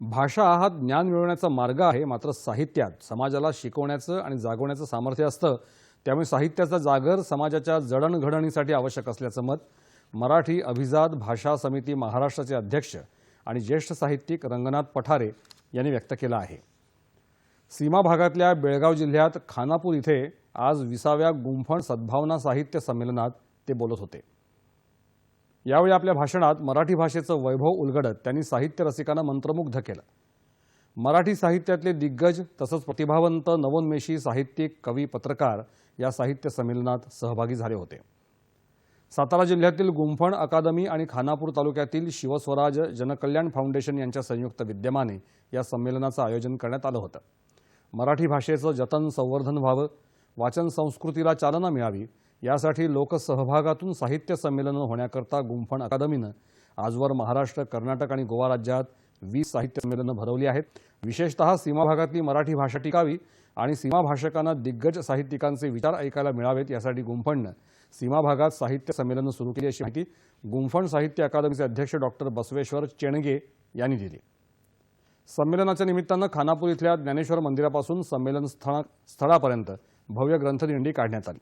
भाषा हा ज्ञान मिळवण्याचा मार्ग आहे मात्र साहित्यात समाजाला शिकवण्याचं आणि जागवण्याचं सामर्थ्य असतं. त्यामुळे साहित्याचा जागर समाजाच्या जडणघडणीसाठी आवश्यक असल्याचं मत मराठी अभिजात भाषा समिती महाराष्ट्राचे अध्यक्ष आणि ज्येष्ठ साहित्यिक रंगनाथ पठारे यांनी व्यक्त केलं आहे. सीमा भागातल्या बेळगाव जिल्ह्यात खानापूर इथे आज विसाव्या गुंफण सद्भावना साहित्य संमेलनात ते बोलत होते. यावेळी आपल्या भाषणात मराठी भाषेचं वैभव उलगडत त्यांनी साहित्य रसिकांना मंत्रमुग्ध केलं. मराठी साहित्यातले दिग्गज तसंच प्रतिभावंत नवोन्मेषी साहित्यिक कवी पत्रकार या साहित्य संमेलनात सहभागी झाले होते. सातारा जिल्ह्यातील गुंफण अकादमी आणि खानापूर तालुक्यातील शिवस्वराज जनकल्याण फाउंडेशन यांच्या संयुक्त विद्यमाने या संमेलनाचं आयोजन करण्यात आलं होतं. मराठी भाषेचं जतन संवर्धन व्हावं वाचन संस्कृतीला चालना मिळावी यासाठी लोकसहभागातून साहित्य संमेलनं होण्याकरता गुंफण अकादमीनं आजवर महाराष्ट्र कर्नाटक आणि गोवा राज्यात वीस साहित्य संमेलनं भरवली आहेत. विशेषतः सीमाभागातली मराठी भाषा टिकावी आणि सीमा भाषकांना दिग्गज साहित्यिकांचे विचार ऐकायला मिळावेत यासाठी गुंफणनं सीमाभागात साहित्य संमेलनं सुरू केली अशी माहिती गुंफण साहित्य अकादमीचे अध्यक्ष डॉक्टर बसवेश्वर चेणगे यांनी दिली. संमेलनाच्या निमित्तानं खानापूर इथल्या ज्ञानेश्वर मंदिरापासून संमेलन स्थळा स्थळापर्यंत भव्य ग्रंथदिंडी काढण्यात आली.